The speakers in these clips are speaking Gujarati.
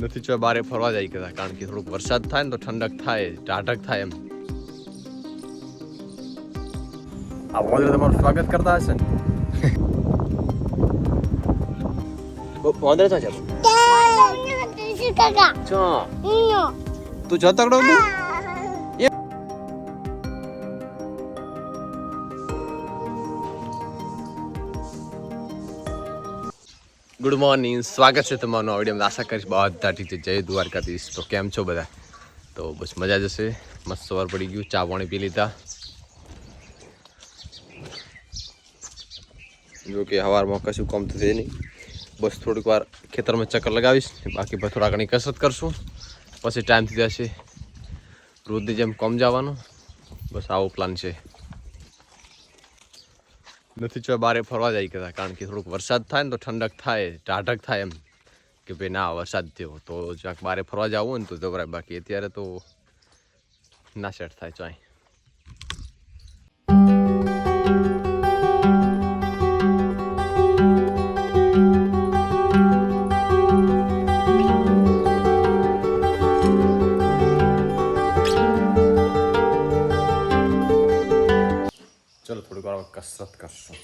નથી જો બારે ફરવા જાય કહેતા કારણ કે થોડુંક વરસાદ થાય ને તો ઠંડક થાય ટાઢક થાય એમ આ મોદરે તમારું સ્વાગત કરતા હશે ને મોદરે તો છે ચો તું જતો તું ગુડ મોર્નિંગ સ્વાગત છે તમારું આ વિડીયોમાં. આશા કરીશ બધા છે. જય દ્વારકાધીશ. તો કેમ છો બધા? તો બસ મજા જશે. મસ્ત સવાર પડી ગયું. ચા પાણી પી લીધા. જો કે સવારમાં કશું કામ થશે નહીં. બસ થોડીક વાર ખેતરમાં ચક્કર લગાવીશ. બાકી થોડા ઘણી કસરત કરશું. પછી ટાઈમ થઈ જશે રોજની જેમ કોમ જવાનું. બસ આવો પ્લાન છે. નથી જો બારે ફરવા જાય કહેતા, કારણ કે થોડુંક વરસાદ થાય ને તો ઠંડક થાય, ટાઢક થાય એમ કે ભાઈ ના, વરસાદ થયો. તો જ્યાંક બારે ફરવા જવું હોય ને તો જવરાય બાકી અત્યારે તો ના સેટ થાય, ચાય. ચલો થોડીક વાર કસરત કરશું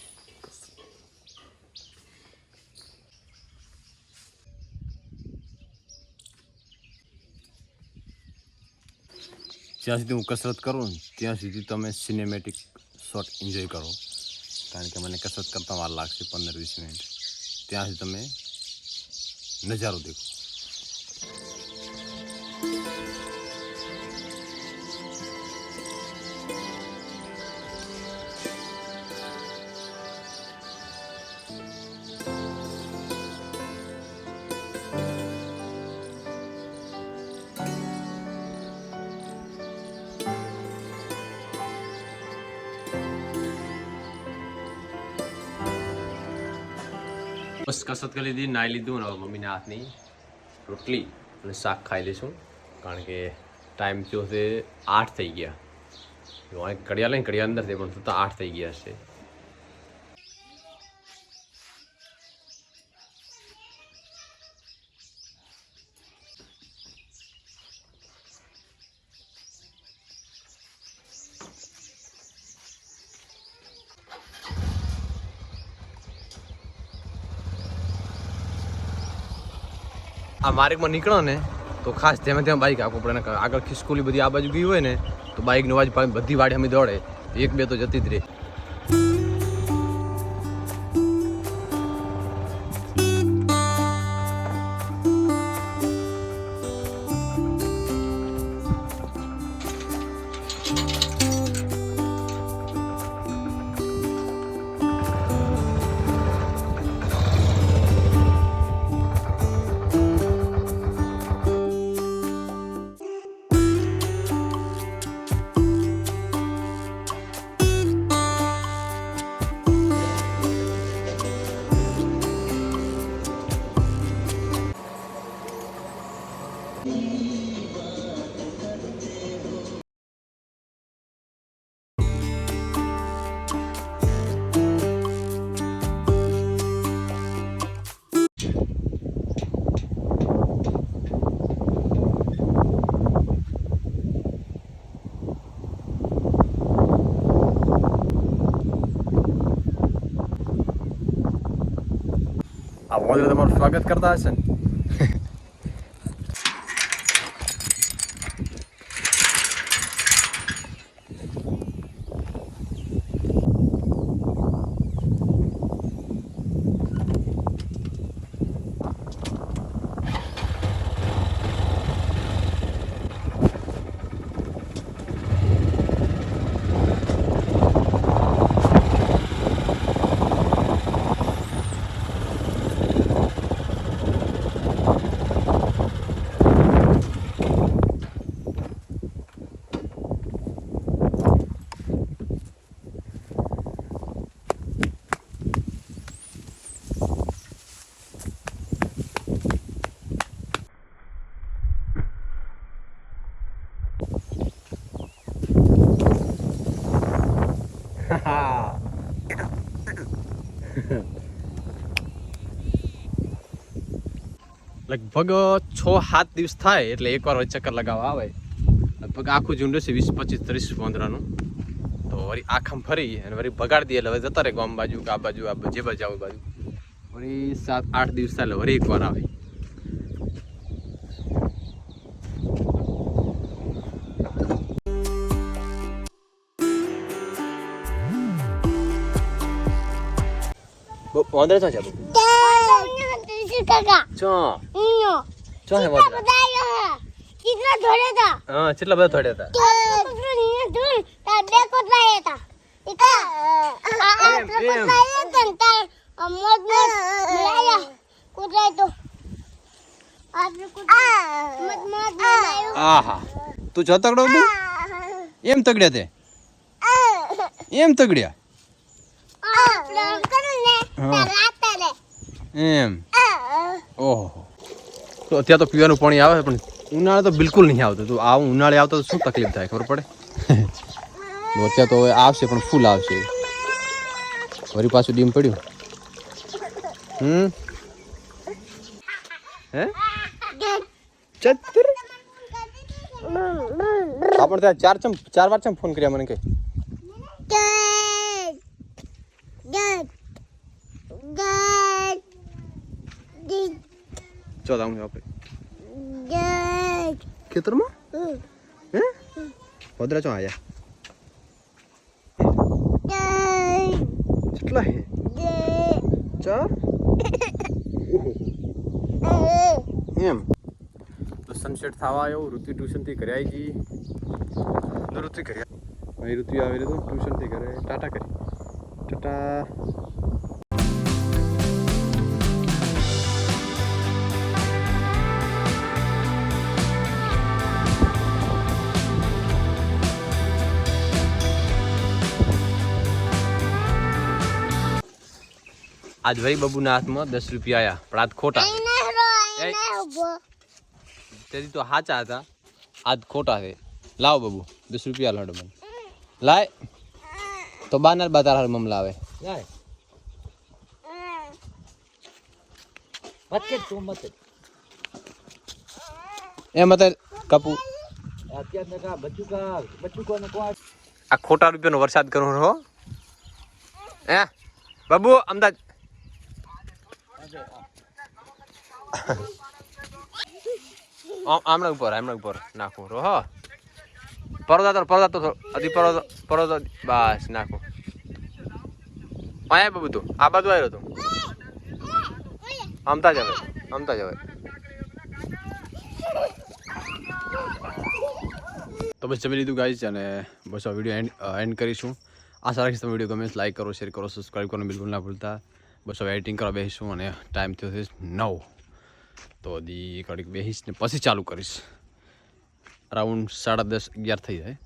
જ્યાં સુધી હું કસરત કરું ને ત્યાં સુધી તમે સિનેમેટિક શોટ એન્જોય કરો કારણ કે મને કસરત કરતાં વાર લાગશે પંદર વીસ મિનિટ ત્યાં સુધી તમે નજારો દેખો બસ કસરત કરી લીધી નાહી લીધું ને મમ્મીના હાથની રોટલી અને શાક ખાઈ લઈશું કારણ કે ટાઈમ થયો છે આઠ થઈ ગયા ઘડિયાળ લઈને ઘડિયાળ અંદર છે પણ થતાં આઠ થઈ ગયા છે આ માર્ગમાં નીકળો ને, તો ખાસ ધ્યાન ધ્યાન બાઈક આપવું પડે. આગળ ખિસકોલી બધી આ બાજુ ગઈ હોય ને, તો બાઇકનો અવાજ બધી વાડી અમે દોડે. એક બે તો જતી જ રહે. આ મોદરે તમારું સ્વાગત કરતા હશે. ને લગભગ છ, સાત દિવસ થાય એટલે એકવાર ચક્કર લગાવવા આવે. લગભગ આખું ઝુંડ છે વીસ, પચીસ, ત્રીસ પોંદરાનું તો વળી આખમ ફરી અને વળી બગાડી દઈએ એટલે હવે જતા રહે ગામ બાજુ, આ બાજુ, આ જે બાજુ આવું બાજુ. વળી સાત, આઠ દિવસ થાય એટલે વળી એકવાર આવે. વાંદરા ક્યાં છે કાકા. છો ઈયો. ચો હે બધા બધા કેટલા ધોડે હતા. હા કેટલા બધા ધોડે હતા. બે કોટલા હતા. ઇકા આ કોટલા હતા તાર મોજ મોજ. લાયા કોટલા તો. આહા. તું જો તગડો તું એમ તગડ્યા તે? એમ તગડ્યા? એમ. ઓહો. તો અત્યારે તો પીવાનું પાણી આવે પણ ઉનાળે તો બિલકુલ નહીં આવતું. તો આવું ઉનાળે આવતો તો શું તકલીફ થાય ખબર પડે? અત્યારે તો હવે આવશે પણ ફૂલ આવશે. વળી પાછું ડીમ પડ્યું. હમ? હે? ચતુર. આપણે ત્યાં ચાર ચમ ચાર વાર ચમ ફોન કર્યા મને કે. ચો આવું આપણે ખેતરમાં હે? ભદ્રા ચો આયા. કેટલા હે? ચાર? એમ. તો સનસેટ થવા આવ્યો. ઋતુ ટ્યુશનથી ઘરે આવી ગઈ. ઋતુ ઘરે. ઋતુ આવેલી તો ટ્યુશનથી ઘરે. ટાટા કરી. ટાટા. આજ વરી બબુના હાથમાં દસ રૂપિયા આયા. પણ આજ ખોટા. તેથી તો સાચા હતા. આજ ખોટા છે. લાવ બબુ દસ રૂપિયા લાડો મને. લાય. તો બાનાર બા તારા મમ લાવે એ કે તું મત એમ હતા કપુ. અત્યારે કા બચ્ચું કા બચ્ચું કોને કો આ ખોટા રૂપિયાનો વરસાદ કરો હો. એ બાબુ અમદાવાદ આમણે ઉપર આમણા ઉપર નાખો રો હો પરોદા તો પરોદા તો અધી પરોદો પરોદા બસ, નાખો. આયા બબુ તો આ બાજુ આવ્યો તો આમતા જ હવે આમતા જ હવે. તો બસ જમી લીધું ગાઈસ અને બસ આ વીડિયો એન્ડ એન્ડ કરીશું. આશા રાખીશ તમે વીડિયો ગમે લાઈક કરો શેર કરો સબસ્ક્રાઈબ કરો બિલકુલ ના ભૂલતા. બસ હવે એડિટિંગ કરવા બેસીશું અને ટાઈમ થયો છે નવ. તો હજી ઘડીક બેસીશ ને પછી ચાલુ કરીશ. અરાઉન્ડ સાડા દસ, અગિયાર થઈ જાય.